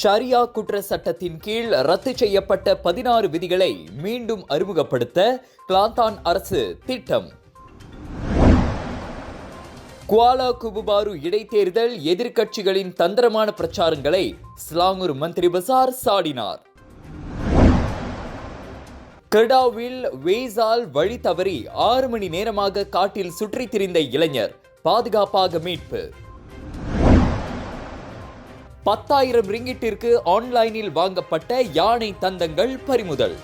ஷரியா குற்ற சட்டத்தின் கீழ் ரத்து செய்யப்பட்ட பதினாறு விதிகளை மீண்டும் அறிமுகப்படுத்த கிளாந்தான் அரசு திட்டம். குவாலா குபுபாரு இடைத்தேர்தல் எதிர்க்கட்சிகளின் தந்திரமான பிரச்சாரங்களை ஸ்லாங்கூர் மந்திரி பசார் சாடினார். கெடாவில் வெய்சால் வழி தவறி ஆறு மணி நேரமாக காட்டில் சுற்றித் திரிந்த இளைஞர் பாதுகாப்பாக மீட்பு. பத்தாயிரம் ரிங்கிட்டிற்கு ஆன்லைனில் வாங்கப்பட்ட யானை தந்தங்கள் பறிமுதல்.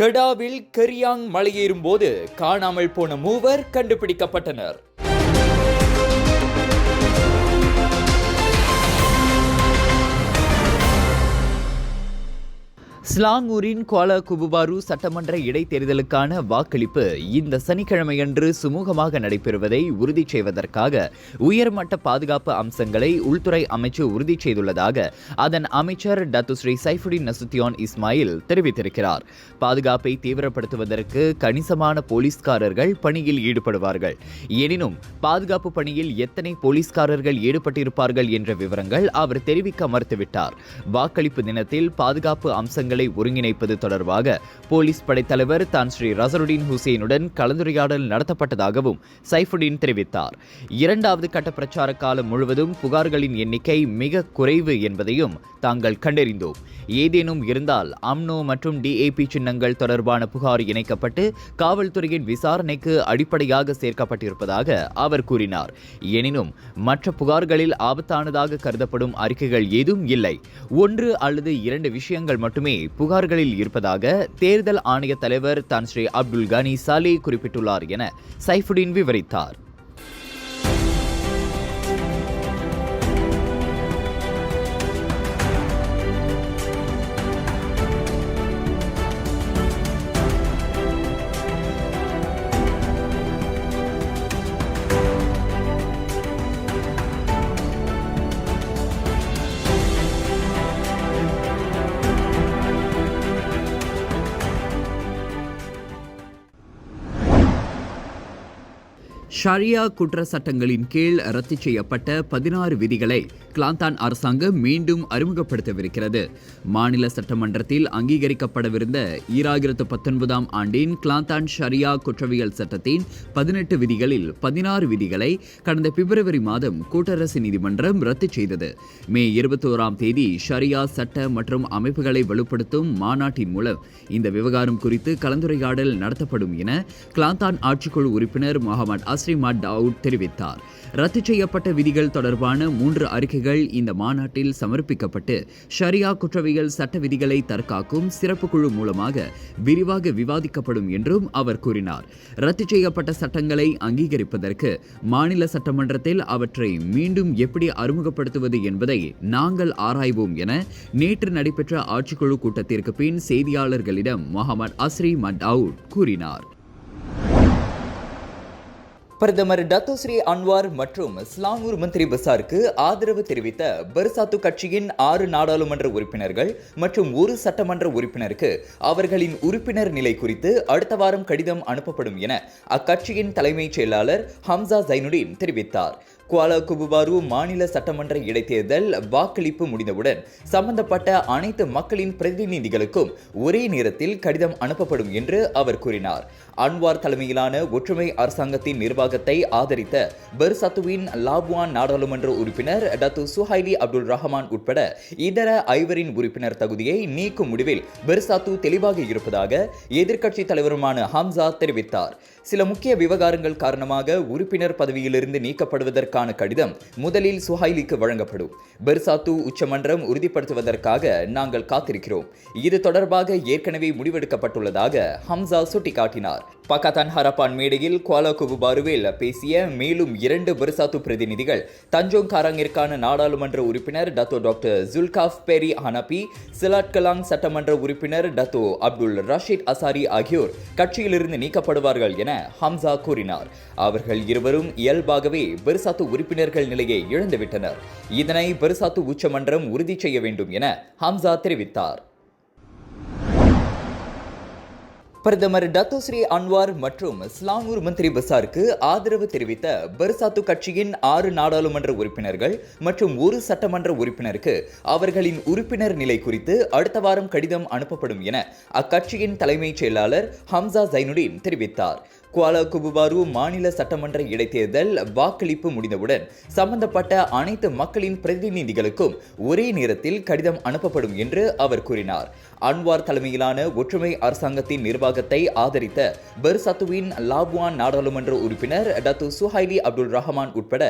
கெடாவில் கெரியாங் மலையேறும் போது காணாமல் போன மூவர் கண்டுபிடிக்கப்பட்டனர். ஸ்லாங்கூரின் குவாலா குபுபாரு சட்டமன்ற இடைத்தேர்தலுக்கான வாக்களிப்பு இந்த சனிக்கிழமையன்று சுமூகமாக நடைபெறுவதை உறுதி செய்வதற்காக உயர்மட்ட பாதுகாப்பு அம்சங்களை உள்துறை அமைச்சு உறுதி செய்துள்ளதாக அதன் அமைச்சர் டத்துஸ்ரீ சைஃபுடின் நசுத்தியான் இஸ்மாயில் தெரிவித்திருக்கிறார். பாதுகாப்பை தீவிரப்படுத்துவதற்கு கணிசமான போலீஸ்காரர்கள் பணியில் ஈடுபடுவார்கள். எனினும் பாதுகாப்பு பணியில் எத்தனை போலீஸ்காரர்கள் ஈடுபட்டிருப்பார்கள் என்ற விவரங்கள் அவர் தெரிவிக்க மறுத்துவிட்டார். வாக்களிப்பு தினத்தில் பாதுகாப்பு அம்சங்களை படைகளை ஒருங்கிணைப்பது தொடர்பாக போலீஸ் படைத்தலைவர் தான் ஸ்ரீ ரசருடீன் ஹுசேனுடன் கலந்துரையாடல் நடத்தப்பட்டதாகவும் சைஃபுடீன் தெரிவித்தார். இரண்டாவது கட்ட பிரச்சார காலம் முழுவதும் புகார்களின் எண்ணிக்கை மிக குறைவு என்பதையும் தாங்கள் கண்டறிந்தோம். ஏதேனும் இருந்தால் அம்னோ மற்றும் டிஏபி சின்னங்கள் தொடர்பான புகார் இணைக்கப்பட்டு காவல்துறையின் விசாரணைக்கு அடிப்படையாக சேர்க்கப்பட்டிருப்பதாக அவர் கூறினார். எனினும் மற்ற புகார்களில் ஆபத்தானதாக கருதப்படும் அறிக்கைகள் ஏதும் இல்லை. ஒன்று அல்லது இரண்டு விஷயங்கள் மட்டுமே புகார்களில் இருப்பதாக தேர்தல் ஆணைய தலைவர் தான் ஸ்ரீ அப்துல் கனி சாலி குறிப்பிட்டுள்ளார் என சைஃபுடீன் விவரித்தார். ஷரியா குற்ற சட்டங்களின் கீழ் ரத்து செய்யப்பட்ட பதினாறு விதிகளை கிளாந்தான் அரசாங்கம் மீண்டும் அறிமுகப்படுத்தவிருக்கிறது. மாநில சட்டமன்றத்தில் அங்கீகரிக்கப்படவிருந்த ஈராயிரத்து பத்தொன்பதாம் ஆண்டின் கிளாந்தான் ஷரியா குற்றவியல் சட்டத்தின் பதினெட்டு விதிகளில் பதினாறு விதிகளை கடந்த பிப்ரவரி மாதம் கூட்டரசு நீதிமன்றம் ரத்து செய்தது. மே இருபத்தோராம் தேதி ஷரியா சட்ட மற்றும் அமைப்புகளை வலுப்படுத்தும் மாநாட்டின் மூலம் இந்த விவகாரம் குறித்து கலந்துரையாடல் நடத்தப்படும் என கிளாந்தான் ஆட்சிக்குழு உறுப்பினர் முகமது அஸ்ரிமா டவுட் தெரிவித்தார். ரத்து செய்யப்பட்ட விதிகள் தொடர்பான மூன்று அறிக்கைகள் இந்த மாநாட்டில் சமர்ப்பிக்கப்பட்டு ஷரியா குற்றவியல் சட்ட விதிகளை தற்காக்கும் சிறப்பு குழு மூலமாக விரிவாக விவாதிக்கப்படும் என்றும் அவர் கூறினார். ரத்து செய்யப்பட்ட சட்டங்களை அங்கீகரிப்பதற்கு மாநில சட்டமன்றத்தில் அவற்றை மீண்டும் எப்படி அறிமுகப்படுத்துவது என்பதை நாங்கள் ஆராய்வோம் என நேற்று நடைபெற்ற ஆட்சிக்குழு கூட்டத்திற்கு பின் செய்தியாளர்களிடம் முகமது அஸ்ரி மட்அவுட் கூறினார். பிரதமர் டத்தோஸ்ரீ அன்வார் மற்றும் ஸ்லாங்கூர் மந்திரி பசாருக்கு ஆதரவு தெரிவித்த பர்சாத்து கட்சியின் ஆறு நாடாளுமன்ற உறுப்பினர்கள் மற்றும் ஒரு சட்டமன்ற உறுப்பினருக்கு அவர்களின் உறுப்பினர் நிலை குறித்து அடுத்த வாரம் கடிதம் அனுப்பப்படும் என அக்கட்சியின் தலைமைச் செயலாளர் ஹம்சா ஜைனுடீன் தெரிவித்தார். குவாலா குபுபாரு மாநில சட்டமன்ற இடைத்தேர்தல் வாக்களிப்பு முடிந்தவுடன் சம்பந்தப்பட்ட அனைத்து மக்களின் பிரதிநிதிகளுக்கும் ஒரே நேரத்தில் கடிதம் அனுப்பப்படும் என்று அவர் கூறினார். அன்வார் தலைமையிலான ஒற்றுமை அரசாங்கத்தின் நிர்வாகத்தை ஆதரித்த பெர்சத்துவின் லாபுவான் நாடாளுமன்ற உறுப்பினர் டத்து சுஹைலி அப்துல் ரஹமான் உட்பட இதர ஐவரின் உறுப்பினர் தகுதியை நீக்கும் முடிவில் பெர்சாத்து தெளிவாக இருப்பதாக எதிர்க்கட்சி தலைவருமான ஹம்சா தெரிவித்தார். சில முக்கிய விவகாரங்கள் காரணமாக உறுப்பினர் பதவியிலிருந்து நீக்கப்படுவதற்கான கடிதம் முதலில் சுஹைலிக்கு வழங்கப்படும். பெர்சாத்து உச்சமன்றம் உறுதிப்படுத்துவதற்காக நாங்கள் காத்திருக்கிறோம். இது தொடர்பாக ஏற்கனவே முடிவெடுக்கப்பட்டுள்ளதாக ஹம்சா சுட்டிக்காட்டினார். பக்கத்தான் ஹரப்பான் மேடையில் குவாலா குபுபாருவில் பேசிய மேலும் இரண்டு பெர்சாத்து பிரதிநிதிகள் தஞ்சோங் காரங்கிற்கான நாடாளுமன்ற உறுப்பினர் Dato doctor Zulkafperi Hanafi Selat Klang சட்டமன்ற உறுப்பினர் டத்தோ அப்துல் ரஷீத் அசாரி ஆகியோர் கட்சியிலிருந்து நீக்கப்படுவார்கள் என ஹம்சா கூறினார். அவர்கள் இருவரும் இயல்பாகவே பெருசாத்து உறுப்பினர்கள் நிலையை இழந்துவிட்டனர். இதனை பெருசாத்து உச்சமன்றம் உறுதி செய்ய வேண்டும் என ஹம்சா தெரிவித்தார். பிரதமர் டத்தோஸ்ரீ அன்வார் மற்றும் ஸ்லாங்கூர் மந்திரி பசாருக்கு ஆதரவு தெரிவித்த பர்சாத்து கட்சியின் ஆறு நாடாளுமன்ற உறுப்பினர்கள் மற்றும் ஒரு சட்டமன்ற உறுப்பினருக்கு அவர்களின் உறுப்பினர் நிலை குறித்து அடுத்த வாரம் கடிதம் அனுப்பப்படும் என அக்கட்சியின் தலைமைச் செயலாளர் ஹம்சா ஜைனுடீன் தெரிவித்தார். குவாலா குபுபாரு மாநில சட்டமன்ற இடைத்தேர்தல் வாக்களிப்பு முடிந்தவுடன் சம்பந்தப்பட்ட அனைத்து மக்களின் பிரதிநிதிகளுக்கும் ஒரே நேரத்தில் கடிதம் அனுப்பப்படும் என்று அவர் கூறினார். அன்வார் தலைமையிலான ஒற்றுமை அரசாங்கத்தின் நிர்வாகத்தை ஆதரித்த பெர்சத்துவின் லாபுவான் நாடாளுமன்ற உறுப்பினர் டத்து சுஹைலி அப்துல் ரஹமான் உட்பட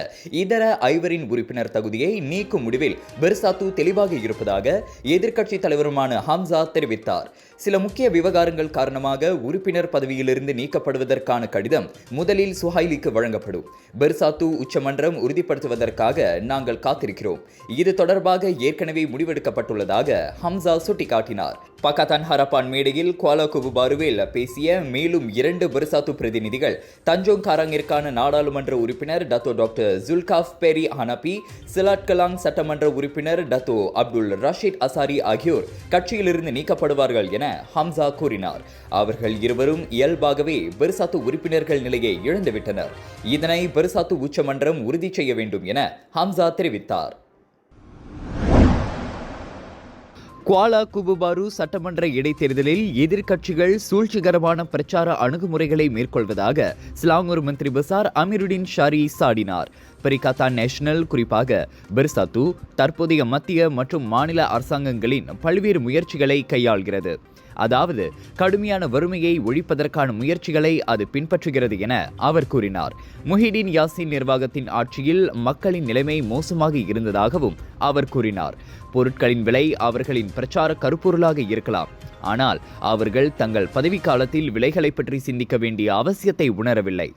இதர ஐவரின் உறுப்பினர் தகுதியை நீக்கும் முடிவில் பெர்சாத்து தெளிவாக இருப்பதாக எதிர்க்கட்சி தலைவருமான ஹம்சா தெரிவித்தார். சில முக்கிய விவகாரங்கள் காரணமாக உறுப்பினர் பதவியிலிருந்து நீக்கப்படுவதற்கான கடிதம் முதலில் சுஹைலிக்கு வழங்கப்படும். பெர்சாத்து உச்சமன்றம் உறுதிப்படுத்துவதற்காக நாங்கள் காத்திருக்கிறோம். இது தொடர்பாக ஏற்கனவே முடிவெடுக்கப்பட்டுள்ளதாக ஹம்சா சுட்டிக்காட்டினார். பக்கத்தான் ஹரப்பான் மேடையில் குவாலா குபுபாருவில் பேசிய மேலும் இரண்டு பெர்சாத்து பிரதிநிதிகள் தஞ்சோங் காராங்கிற்கான நாடாளுமன்ற உறுப்பினர் Dato doctor Zulkafperi Hanafi Selat Klang சட்டமன்ற உறுப்பினர் டத்தோ அப்துல் ரஷீத் அசாரி ஆகியோர் கட்சியிலிருந்து நீக்கப்படுவார்கள் என என ஹம்சா கூறினார். அவர்கள் இருவரும் இயல்பாகவே பெருசாத்து உறுப்பினர்கள் நிலையை இழந்துவிட்டனர். இதனை பெருசாத்து உச்சமன்றம் உறுதி செய்ய வேண்டும் என ஹம்சா தெரிவித்தார். குவாலா குபுபாரு சட்டமன்ற இடைத்தேர்தலில் எதிர்க்கட்சிகள் சூழ்ச்சிகரமான பிரச்சார அணுகுமுறைகளை மேற்கொள்வதாக Selangor Menteri Besar Amirudin Shari சாடினார். Perikatan national குறிப்பாக பெர்சாத்து தற்போதைய மத்திய மற்றும் மாநில அரசாங்கங்களின் பல்வேறு முயற்சிகளை கையாள்கிறது. அதாவது கடுமையான வறுமையை ஒழிப்பதற்கான முயற்சிகளை அது பின்பற்றுகிறது என அவர் கூறினார். முஹிடின் யாசின் நிர்வாகத்தின் ஆட்சியில் மக்களின் நிலைமை மோசமாக இருந்ததாகவும் அவர் கூறினார். பொருட்களின் விலை அவர்களின் பிரச்சார கருப்பொருளாக இருக்கலாம். ஆனால் அவர்கள் தங்கள் பதவிக்காலத்தில் விலைகளை பற்றி சிந்திக்க வேண்டிய அவசியத்தை உணரவில்லை.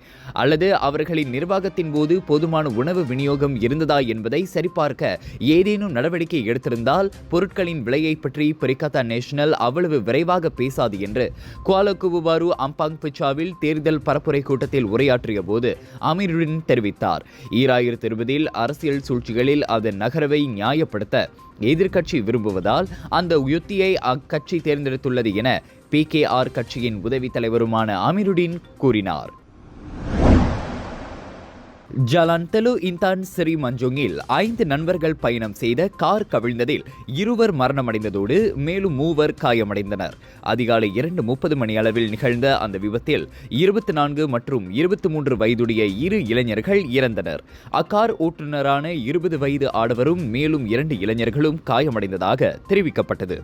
அல்லது அவர்களின் நிர்வாகத்தின் போது போதுமான உணவு விநியோகம் இருந்ததா என்பதை சரிபார்க்க ஏதேனும் நடவடிக்கை எடுத்திருந்தால் பொருட்களின் விலையை பற்றி பெரிகத்தா நேஷனல் அவ்வளவு விரைவாக பேசாது என்று குவாலகுபாரு அம்பாங் பிச்சாவில் தேர்தல் பரப்புரை கூட்டத்தில் உரையாற்றிய போது அமீருடன் தெரிவித்தார். ஈராயிரத்தி இருபதில் அரசியல் சூழ்ச்சிகளில் அதன் நகரவை நியாயப்படுத்த எதிர்க்கட்சி விரும்புவதால் அந்த யுத்தியை அக்கட்சி தேர்ந்தெடுத்துள்ளது என பி கே ஆர் கட்சியின் உதவி தலைவருமான அமீருடீன் கூறினார். ஜலான் தெலு இந்தான் சிறி மஞ்சோங்கில் ஐந்து நண்பர்கள் பயணம் செய்த கார் கவிழ்ந்ததில் இருவர் மரணமடைந்ததோடு மேலும் மூவர் காயமடைந்தனர். அதிகாலை இரண்டு முப்பது மணி அளவில் நிகழ்ந்த அந்த விபத்தில் இருபத்தி நான்கு மற்றும் இருபத்தி மூன்று வயதுடைய இரு இளைஞர்கள் இறந்தனர். அக்கார் ஓட்டுநரான இருபது வயது ஆடவரும் மேலும் இரண்டு இளைஞர்களும் காயமடைந்ததாக தெரிவிக்கப்பட்டது.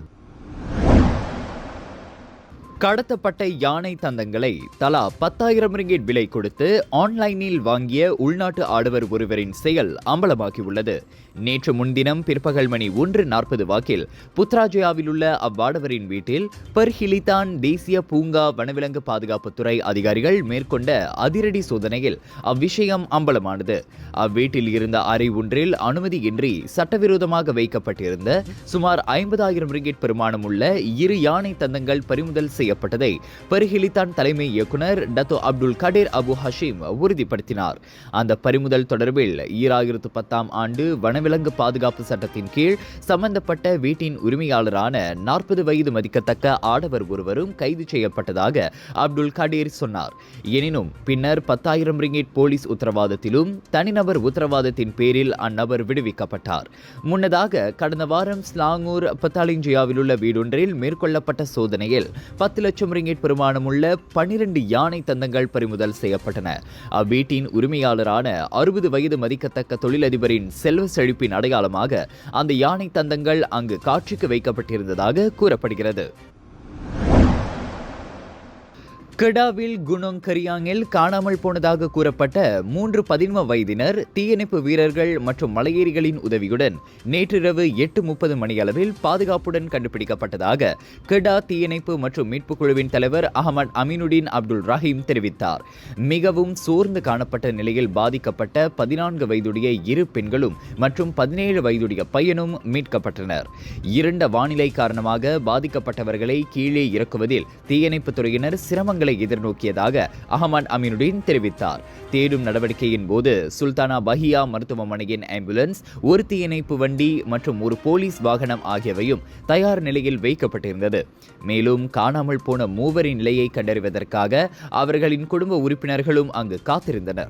கடத்தப்பட்ட யானை தந்தங்களை தலா பத்தாயிரம் ரிங்கெட் விலை கொடுத்து ஆன்லைனில் வாங்கிய உள்நாட்டு ஆடவர் ஒருவரின் செயல் அம்பலமாகியுள்ளது. நேற்று முன்தினம் பிற்பகல் மணி ஒன்று நாற்பது வாக்கில் புத்ராஜயாவில் உள்ள அவ்வாடவரின் வீட்டில் பர்ஹிலிதான் தேசிய பூங்கா வனவிலங்கு பாதுகாப்புத்துறை அதிகாரிகள் மேற்கொண்ட அதிரடி சோதனையில் அவ்விஷயம் அம்பலமானது. அவ்வீட்டில் இருந்த அறை ஒன்றில் அனுமதியின்றி சட்டவிரோதமாக வைக்கப்பட்டிருந்த சுமார் ஐம்பதாயிரம் ரிங்கெட் பெருமானம் உள்ள இரு யானை தந்தங்கள் பறிமுதல் செய்யப்பட்டதை பரிஹிலித்தான் தலைமை இயக்குனர் Dato Abdul Kadir Abu Hashim உறுதிப்படுத்தினார். அந்த பறிமுதல் தொடர்பில் ஈராயிரத்து பத்தாம் ஆண்டு வனவிலங்கு பாதுகாப்பு சட்டத்தின் கீழ் சம்பந்தப்பட்ட வீட்டின் உரிமையாளரான நாற்பது வயது மதிக்கத்தக்க ஆடவர் ஒருவரும் கைது செய்யப்பட்டதாக அப்துல் கடீர் சொன்னார். எனினும் பின்னர் பத்தாயிரம் ரிங்கிட் போலீஸ் உத்தரவாதத்திலும் தனிநபர் உத்தரவாதத்தின் பேரில் அந்நபர் விடுவிக்கப்பட்டார். முன்னதாக கடந்த வாரம் ஸ்லாங்கூர் பத்தாலிஞ்சியாவில் உள்ள வீடொன்றில் மேற்கொள்ளப்பட்ட சோதனையில் பத்து லட்சம் ரிங்கிட் பெருமானமுள்ள பனிரெண்டு யானை தந்தங்கள் பறிமுதல் செய்யப்பட்டன. அவ்வீட்டின் உரிமையாளரான அறுபது வயது மதிக்கத்தக்க தொழிலதிபரின் செல்வ செழிப்பின் அடையாளமாக அந்த யானை தந்தங்கள் அங்கு காட்சிக்கு வைக்கப்பட்டிருந்ததாக கூறப்படுகிறது. கெடாவில் குணோங் கரியாங்கில் காணாமல் போனதாக கூறப்பட்ட மூன்று பதின்ம வயதினர் தீயணைப்பு வீரர்கள் மற்றும் மலையேறிகளின் உதவியுடன் நேற்றிரவு எட்டு முப்பது மணியளவில் பாதுகாப்புடன் கண்டுபிடிக்கப்பட்டதாக கெடா தீயணைப்பு மற்றும் மீட்புக் குழுவின் தலைவர் அகமது அமீனுடீன் அப்துல் ரஹீம் தெரிவித்தார். மிகவும் சோர்ந்து காணப்பட்ட நிலையில் பாதிக்கப்பட்ட பதினான்கு வயதுடைய இரு பெண்களும் மற்றும் பதினேழு வயதுடைய பையனும் மீட்கப்பட்டனர். இருண்ட வானிலை காரணமாக பாதிக்கப்பட்டவர்களை கீழே இறக்குவதில் தீயணைப்புத் துறையினர் சிரமங்கள் சம்பவங்களை எதிர்நோக்கியதாக அகமது அமீனுddin தெரிவித்தார். தேடும் நடவடிக்கையின் போது சுல்தானா பஹியா மருத்துவமனையின் ஆம்புலன்ஸ் ஒரு தீயணைப்பு வண்டி மற்றும் ஒரு போலீஸ் வாகனம் ஆகியவையும் தயார் நிலையில் வைக்கப்பட்டிருந்தது. மேலும் காணாமல் போன மூவரின் நிலையை கண்டறிவதற்காக அவர்களின் குடும்ப உறுப்பினர்களும் அங்கு காத்திருந்தனர்.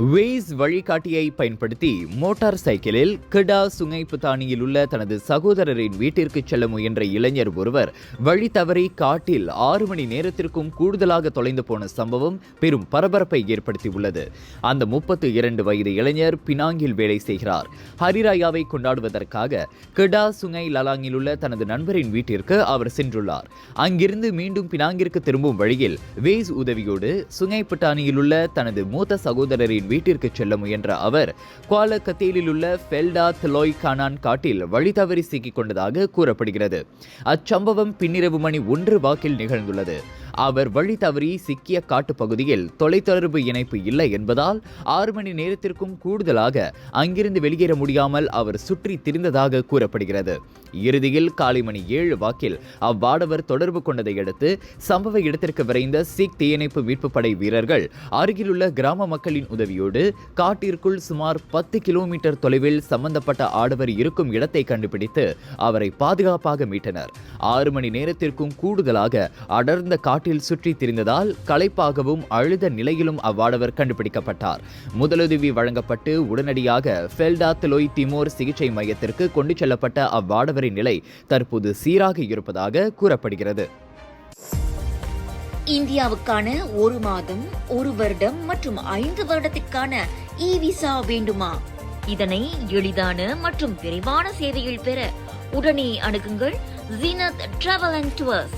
வேஸ் வழிகாட்டியை பயன்படுத்தி மோட்டார் சைக்கிளில் கிடா சுங்கைப்புத்தானியில் உள்ள தனது சகோதரரின் வீட்டிற்கு செல்ல முயன்ற இளைஞர் ஒருவர் வழி தவறி காட்டில் ஆறு மணி நேரத்திற்கும் கூடுதலாக தொலைந்து போன சம்பவம் பெரும் பரபரப்பை ஏற்படுத்தியுள்ளது. அந்த முப்பத்து இரண்டு வயது இளைஞர் பினாங்கில் வேலை செய்கிறார். ஹரிராயாவை கொண்டாடுவதற்காக கிடா சுங்கை லலாங்கில் உள்ள தனது நண்பரின் வீட்டிற்கு அவர் சென்றுள்ளார். அங்கிருந்து மீண்டும் பினாங்கிற்கு திரும்பும் வழியில் வேஸ் உதவியோடு சுங்கைப்பட்டானியில் உள்ள தனது மூத்த சகோதரரின் வீட்டிற்கு செல்ல முயன்ற அவர் குவால கத்தேலில் உள்ள ஃபெல்டா தலோய் கானான் காட்டில் வழி தவறி சிக்கிக் கொண்டதாக கூறப்படுகிறது. அச்சம்பவம் பின்னிரவு மணி ஒன்று வாக்கில் நிகழ்ந்துள்ளது. அவர் வழி தவறி சிக்கிய காட்டுப்பகுதியில் தொலைத்தொடர்பு இணைப்பு இல்லை என்பதால் ஆறு மணி நேரத்திற்கும் கூடுதலாக அங்கிருந்து வெளியேற முடியாமல் அவர் சுற்றி திரிந்ததாக கூறப்படுகிறது. இறுதியில் காலை மணி ஏழு வாக்கில் அவ்வாடவர் தொடர்பு கொண்டதை அடுத்து சம்பவ இடத்திற்கு விரைந்த சீக் தீயணைப்பு மீட்பு படை வீரர்கள் அருகிலுள்ள கிராம மக்களின் உதவியோடு காட்டிற்குள் சுமார் பத்து கிலோமீட்டர் தொலைவில் சம்பந்தப்பட்ட ஆடவர் இருக்கும் இடத்தை கண்டுபிடித்து அவரை பாதுகாப்பாக மீட்டனர். ஆறு மணி நேரத்திற்கும் கூடுதலாக அடர்ந்த காட்டு காட்டில் சுற்றித் திரிந்ததால் களைப்பாகவும் அழுத நிலையிலும் அவ்வாடவர் கண்டுபிடிக்கப்பட்டார். முதலுதவி வழங்கப்பட்டு உடனடியாக ஃபெல்டா திலோய் திமோர் சிகிச்சை மையத்திற்கு கொண்டு செல்லப்பட்ட அவ்வாடவரின் நிலை தற்போது சீராக இருப்பதாக கூறப்படுகிறது. இந்தியாவுக்கான ஒரு மாதம் ஒரு வருடம் மற்றும் ஐந்து வருடத்திற்கான இ விசா வேண்டுமா? இதனை எளிதான மற்றும் விரைவான சேவையில் பெற உடனே அணுகுங்கள். Zeenath travel and tours.